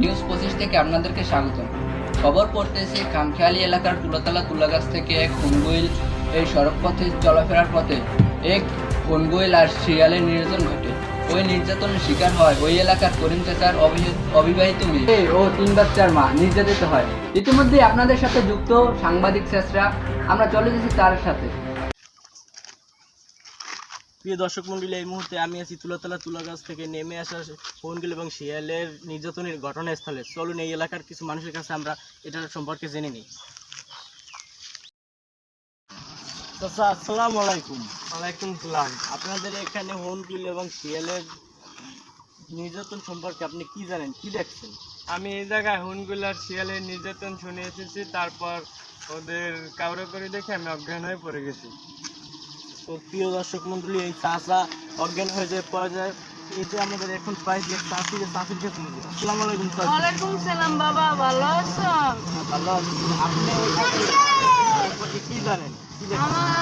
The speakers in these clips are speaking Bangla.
নিউজ পঁচিশ থেকে আপনাদেরকে স্বাগতম। খবর এলাকার তুলাতলা তুলাগাছ থেকে এক এই সড়ক পথে চলাফেরার পথে। এক আর শিয়ালের নির্যাতন ঘটে। ওই নির্যাতনের শিকার হয় ওই এলাকার করিম চাচার অবিবাহিত মেয়ে। ও তিন বাচ্চার মা নির্যাতিত হয়। ইতিমধ্যে আপনাদের সাথে যুক্ত সাংবাদিক শেষরা। আমরা চলে যাচ্ছি তার সাথে। প্রিয় দর্শক মন্ডলী এই মুহূর্তে আমি আছি তুলাতলা তুলা গাছ থেকে নেমে আসা ফোনগুলো এবং শিয়ালের নির্যাতনের ঘটনাস্থলে। চলুন এই এলাকার কিছু মানুষের কাছে আমরা এটার সম্পর্কে জেনে নিই। চাচা আসসালামু আলাইকুম। ওয়ালাইকুম সালাম। আপনাদের এখানে হনগুল এবং শিয়ালের নির্যাতন সম্পর্কে আপনি কি জানেন কি দেখছেন? আমি এই জায়গায় হুনগুলার শিয়ালের নির্যাতন শুনে এসেছি তারপর ওদের কাউরে করে দেখে আমি অজ্ঞান হয়ে পড়ে গেছি। প্রিয় দর্শক মন্ডলী এই চাচা অজ্ঞান হয়ে যায় পর্যায়ে এতে আমাদের এখন প্রায় যে চাষি যে চাষির যাই। আসসালামু আলাইকুম চাচি। ওয়ালাইকুম সালাম বাবা ভালো আছো ভালো আছি। আপনি কি জানেন?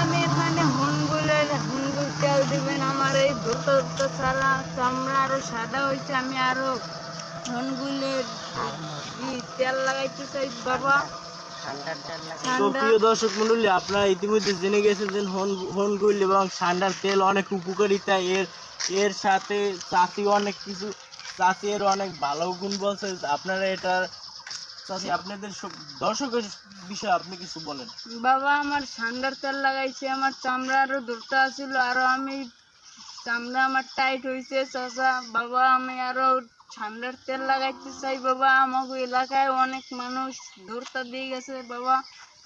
আমি এখানে হুনগুলের হুনগুল তেল দিবেন আমার এই দুটো সারা চামড়া আরও সাদা হয়েছে আমি আরও হুনগুলের তেল লাগাইতে চাই বাবা। তো প্রিয় দর্শক মন্ডলী আপনারা ইতিমধ্যে জেনে গেছেন যে হন হনগুল এবং সান্ডার তেল অনেক উপকারিতা। এর এর সাথে চাষি অনেক কিছু চাষি এর অনেক ভালো গুণ বলছে। আপনারা এটা চাষি আপনাদের দর্শকের বিষয়ে আপনি কিছু বলেন। বাবা আমার ঠান্ডার তেল লাগাইছে আমার চামড়া আরও দুটো আছিল আরও আমি চামড়া আমার টাইট হয়েছে চাচা। বাবা, আমি আরও ঠান্ডার তেল লাগাইতে চাই, বাবা। আমাকে এলাকায় অনেক মানুষ ধরতে দিয়ে গেছে, বাবা।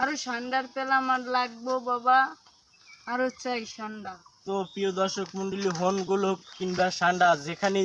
আরও ঠান্ডার তেল আমার লাগবো, বাবা। আরও চাই ঠান্ডা তো প্রিয় দর্শক মন্ডলী হনগুলো কিংবা সান্ডা যেখানে